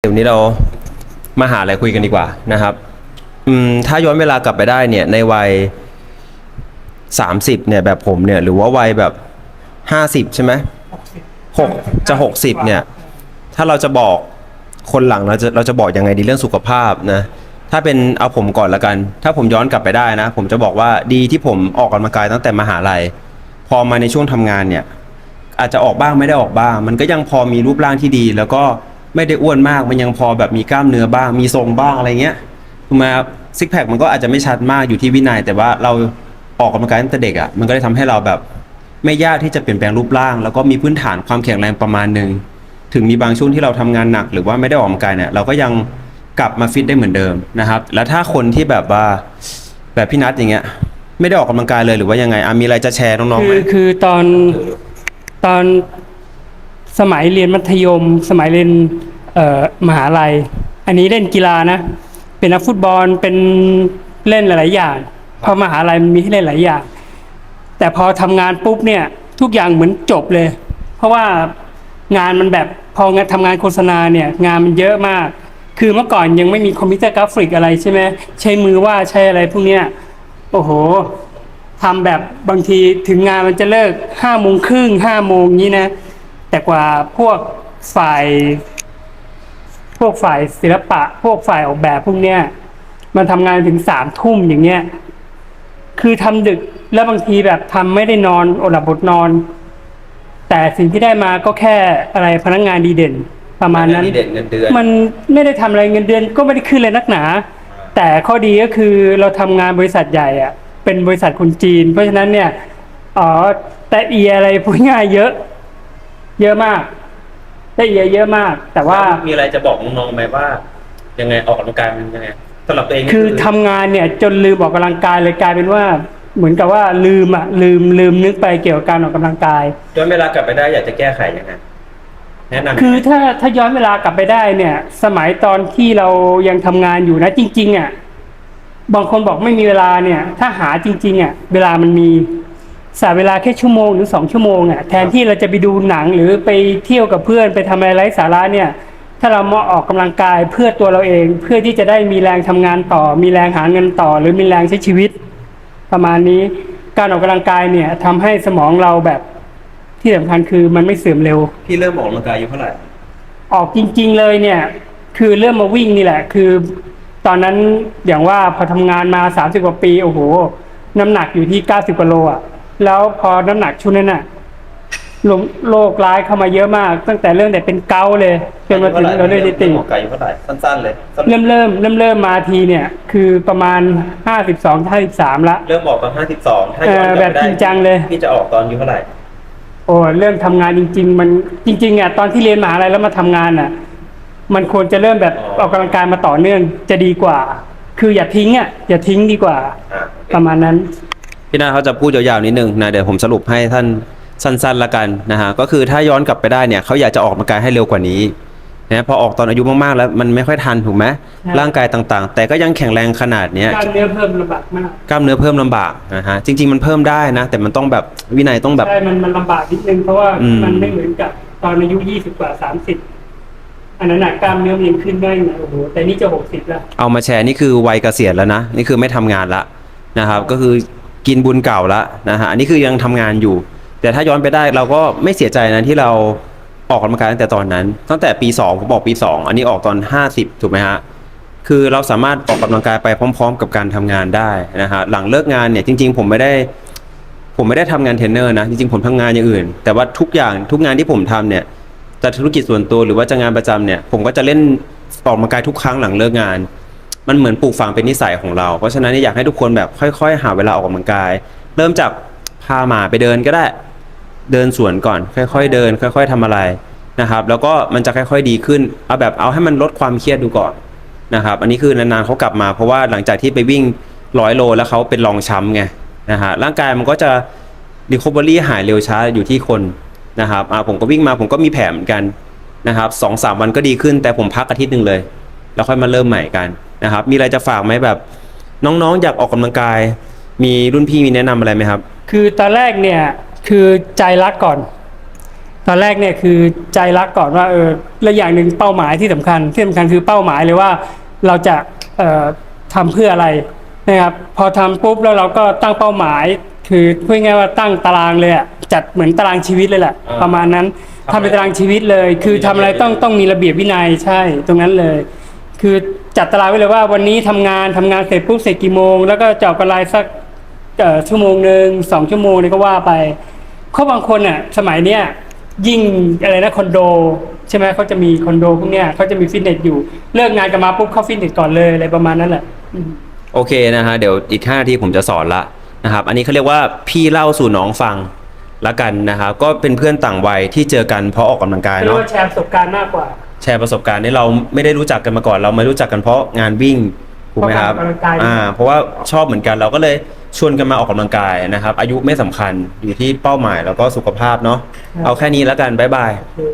เดี๋ยวนี้เรามาหาอะไรคุยกันดีกว่านะครับ อืมถ้าย้อนเวลากลับไปได้เนี่ยในวัยสามสิบเนี่ยแบบผมเนี่ยหรือว่าวัยแบบห้าสิบใช่ไหมหกจะหกสิบเนี่ยถ้าเราจะบอกคนหลังเราจะเราจะบอกยังไงดีเรื่องสุขภาพนะถ้าเป็นเอาผมก่อนละกัน ถ้าผมย้อนกลับไปได้นะ ผมจะบอกว่าดีที่ผมออกกำลังกายตั้งแต่มหาลัย พอมาในช่วงทำงานเนี่ย อาจจะออกบ้างไม่ได้ออกบ้าง มันก็ยังพอมีรูปร่างที่ดี แล้วก็ ไม่ได้อ้วนมากมันยังพอแบบมีกล้ามเนื้อบ้าง มีทรงบ้างอะไรเงี้ยถูกไหมครับซิกแพคมันก็อาจจะไม่ชัดมากอยู่ที่วินัย แต่ว่าเราออกกำลังกายตั้งแต่เด็กอะ่ะมันก็เลยทำให้เราแบบไม่ยากที่จะเปลี่ยนแปลงรูปร่าง แล้วก็มีพื้นฐานความแข็งแรงประมาณหนึ่งถึงมีบางช่วงที่เราทำงานหนัก หรือว่าไม่ได้ออกกำลังกายเนี่ยเราก็ยังกลับมาฟิตได้เหมือนเดิมนะครับ แล้วถ้าคนที่แบบว่าแบบพี่นัทอย่างเงี้ย ไม่ได้ออกกำลังกายเลยหรือว่ายังไงอะมีอะไรจะแชร์น้องๆไหคือคือตอนตอนสมัยเรียนมัธยม สมัยเรียน มหาลัย อันนี้เล่นกีฬานะ เป็นนักฟุตบอลเป็นเล่นหลาย ๆ อย่างเพราะมหาลัยมันมีให้เล่นหลายอย่าง แต่พอทำงานปุ๊บเนี่ย ทุกอย่างเหมือนจบเลย เพราะว่างานมันแบบพองานทำงานโฆษณาเนี่ยงานมันเยอะมาก คือเมื่อก่อนยังไม่มีคอมพิวเตอร์กราฟิกอะไรใช่ไหมใช้มือว่าดใช้อะไรพวกเนี้ยโอ้โหทำแบบบางทีถึงงานมันจะเลิกห้าโมงครึ่งห้าโมงนี้นะ แต่กว่าพวกฝ่าย พวกฝ่ายศิลปะ พวกฝ่ายออกแบบพวกเนี้ยมันทำงานถึงสามทุ่มอย่างเงี้ย คือทำดึกแล้วบางทีแบบทำไม่ได้นอนอดหลับอดนอน แต่สิ่งที่ได้มาก็แค่อะไรพนักงานดีเด่น ประมาณนั้นดีเด่นเงินเดือนมันไม่ได้ทำอะไรเงินเดือน ก็ไม่ได้ขึ้นเลยนักหนา แต่ข้อดีก็คือเราทำงานบริษัทใหญ่อะเป็นบริษัทคนจีน เพราะฉะนั้นเนี่ยอ๋อแต่เอียอะไรพูดง่ายเยอะ เยอะมาก แต่เอียเยอะมาก แต่ว่ามีอะไรจะบอกน้องๆไหมว่า ยังไงออกกำลังกายมันยังไงสำหรับตัวเองนี่คือทำงานเนี่ย จนลืมออกกำลังกายเลยกลายเป็นว่า เหมือนกับว่าลืมอะลืมลืมนึกไปเกี่ยวกับการออกกำลังกายย้อนเวลากลับไปได้อยากจะแก้ไขยังไงแนะนำคือถ้าถ้าย้อนเวลากลับไปได้เนี่ย สมัยตอนที่เรายังทำงานอยู่นะจริง ๆ อะบางคนบอกไม่มีเวลาเนี่ย ถ้าหาจริง ๆ อะ เวลามันมี สาเวลาแค่ชั่วโมงหรือสองชั่วโมงอะแทนที่เราจะไปดูหนังหรือไปเที่ยวกับเพื่อนไปทำอะไรไร้สาระเนี่ย ถ้าเรามาออกกำลังกายเพื่อตัวเราเอง เพื่อที่จะได้มีแรงทำงานต่อ มีแรงหาเงินต่อ หรือมีแรงใช้ชีวิต ประมาณนี้การออกกำลังกายเนี่ยทำให้สมองเราแบบที่สำคัญคือมันไม่เสื่อมเร็ว พี่เริ่มออกกำลังกายอายู่เท่าไหร่ออกจริง ๆเลยเนี่ย คือเริ่มมาวิ่งนี่แหละ คือ ตอนนั้นอย่างว่าพอทำงานมาสามสิบกว่าปีโอ้โห น้ำหนักอยู่ที่เก้าสิบกว่าโลอะ แล้วพอน้ำหนักช่วงนั้นอะลงโรคร้ายเข้ามาเยอะมาก ตั้งแต่เรื่องแต่เป็นเกาต์เลยจนมาถึงเราเลยติ่งออกกำลังกายอายู่เท่าไหร่สั้นๆเลยเริ่มเริ่มเริ่มเริ่มมาทีเนี่ย คือประมาณห้าสิบสองห้าสิบสามละเริ่มออกตอนห้าสิบสองถ้าย้อนกลับเออแบบไปได้จริงจังเลยพี่จะออกตอนอายู่เท่าไหร่โอ้เรื่องทำงานจริง ๆ มันจริงๆอะตอนที่เรียนมหาลัยแล้วมาทำงานอะ มันควรจะเริ่มแบบออกกำลังกายมาต่อเนื่องจะดีกว่า คืออย่าทิ้งอะอย่าทิ้งดีกว่าอ่าประมาณนั้น พี่นาเขาจะพูดยาวๆนิดนึงนะเดี๋ยวผมสรุปให้ท่านสั้นๆละกันนะฮะก็คือถ้าย้อนกลับไปได้เนี่ยเขาอยากจะออกกำลังกายให้เร็วกว่านี้นะพอออกตอนอายุมากๆแล้วมันไม่ค่อยทันถูกไหมใช่ร่างกายต่างๆ แต่ก็ยังแข็งแรงขนาดเนี้ยกล้ามเนื้อเพิ่มลำบากมากกล้ามเนื้อเพิ่มลำบากนะฮะจริง ๆมันเพิ่มได้นะ แต่มันต้องแบบวินัยต้องแบบ ใช่มันมันลำบากนิดนึงเพราะว่าอืม มันไม่เหมือนกับตอนอายุยี่สิบกว่าสามสิบอันนั้นน่ะกล้ามเนื้อมันยังขึ้นได้ไงโอ้โหแต่นี่จะหกสิบแล้ว เอามาแชร์นี่คือวัยเกษียณแล้วนะ นี่คือไม่ทำงานละนะครับ ก็คือ กินบุญเก่าละนะฮะอันนี้คือยังทำงานอยู่ แต่ถ้าย้อนไปได้เราก็ไม่เสียใจนะที่เราออกกำลังกายตั้งแต่ตอนนั้น ตั้งแต่ปี 2 ผมบอกปี 2 อันนี้ออกตอน 50 ถูกไหมฮะ คือเราสามารถออกกำลังกายไปพร้อม ๆ กับการทำงานได้นะฮะหลังเลิกงานเนี่ยจริง ๆ ผมไม่ได้ ผมไม่ได้ทำงานเทรนเนอร์นะจริงๆผมทำงานอย่างอื่น แต่ว่าทุกอย่างทุกงานที่ผมทำเนี่ยจะธุรกิจส่วนตัวหรือว่าจะงานประจำเนี่ยผมก็จะเล่นออกกำลังกายทุกครั้งหลังเลิกงาน มันเหมือนปลูกฝังเป็นนิสัยของเรา เพราะฉะนั้นเนี่ยอยากให้ทุกคนแบบค่อย ๆ หาเวลาออกกำลังกาย เริ่มจากพาหมาไปเดินก็ได้ เดินสวนก่อน ค่อย ๆ เดิน ค่อย ๆทำอะไรนะครับ แล้วก็มันจะค่อย ๆ ดีขึ้น เอาแบบเอาให้มันลดความเครียดดูก่อนนะครับ อันนี้คือนานๆเขากลับมาเพราะว่าหลังจากที่ไปวิ่งร้อยโลแล้วเขาเป็นรองช้ำไงนะฮะร่างกายมันก็จะรีคอเวอรี่หายเร็วช้าอยู่ที่คนนะครับอ่าผมก็วิ่งมาผมก็มีแผลเหมือนกันนะครับสองสามวันก็ดีขึ้นแต่ผมพักอาทิตย์หนึ่งเลย แล้วค่อยมาเริ่มใหม่กัน นะครับ มีอะไรจะฝากไหมแบบ น้องๆ อยากออกกำลังกาย มีรุ่นพี่มีแนะนำอะไรไหมครับ คือตอนแรกเนี่ยคือใจรักก่อนตตอนแรกเนี่ยคือใจรักก่อนว่าเออและอย่างหนึ่งเป้าหมายที่สำคัญที่สำคัญคือเป้าหมายเลยว่าเราจะเอ่อทำเพื่ออะไรนะครับ พอทำปุ๊บแล้วเราก็ตั้งเป้าหมายคือพูดง่ายๆว่าตั้งตารางเลยอะจัดเหมือนตารางชีวิตเลยแหละอ่าประมาณนั้นทำอะไรทำเป็นตารางชีวิตเลย คือทำอะไรต้องต้องมีระเบียบวินัยใช่ตรงนั้นเลย คือ จัดตารางไว้เลยว่าวันนี้ทำงานทำงานเสร็จปุ๊บเสร็จกี่โมง แล้วก็จะออกกำไรสักเอ่อชั่วโมงหนึ่งสองชั่วโมงนี่ก็ว่าไปเขาบางคนอะสมัยเนี้ยยิ่งอะไรนะคอนโดใช่ไหมเขาจะมีคอนโดพวกเนี้ยเขาจะมีฟิตเนสอยู่เลิกงานกันมาปุ๊บเข้าฟิตเนสก่อนเลยอะไรประมาณนั้นแหละอืมโอเคนะฮะเดี๋ยวอีก5นาทีผมจะสอนละนะครับ อันนี้เขาเรียกว่าพี่เล่าสู่น้องฟังละกันนะครับก็เป็นเพื่อนต่างวัยที่เจอกันเพราะออกกำลังกายเรียกเนาะว่าแชร์ประสบการณ์มากกว่า แชร์ประสบการณ์ที่เราไม่ได้รู้จักกันมาก่อน เรามารู้จักกันเพราะงานวิ่งถูกไหมครับเพราะการออกกำลังกาย อ่าเพราะว่าชอบเหมือนกันเราก็เลยชวนกันมาออกกำลังกายนะครับ อายุไม่สำคัญอยู่ที่เป้าหมายแล้วก็สุขภาพเนาะเอาแค่นี้แล้วกันบ๊ายบาย คือ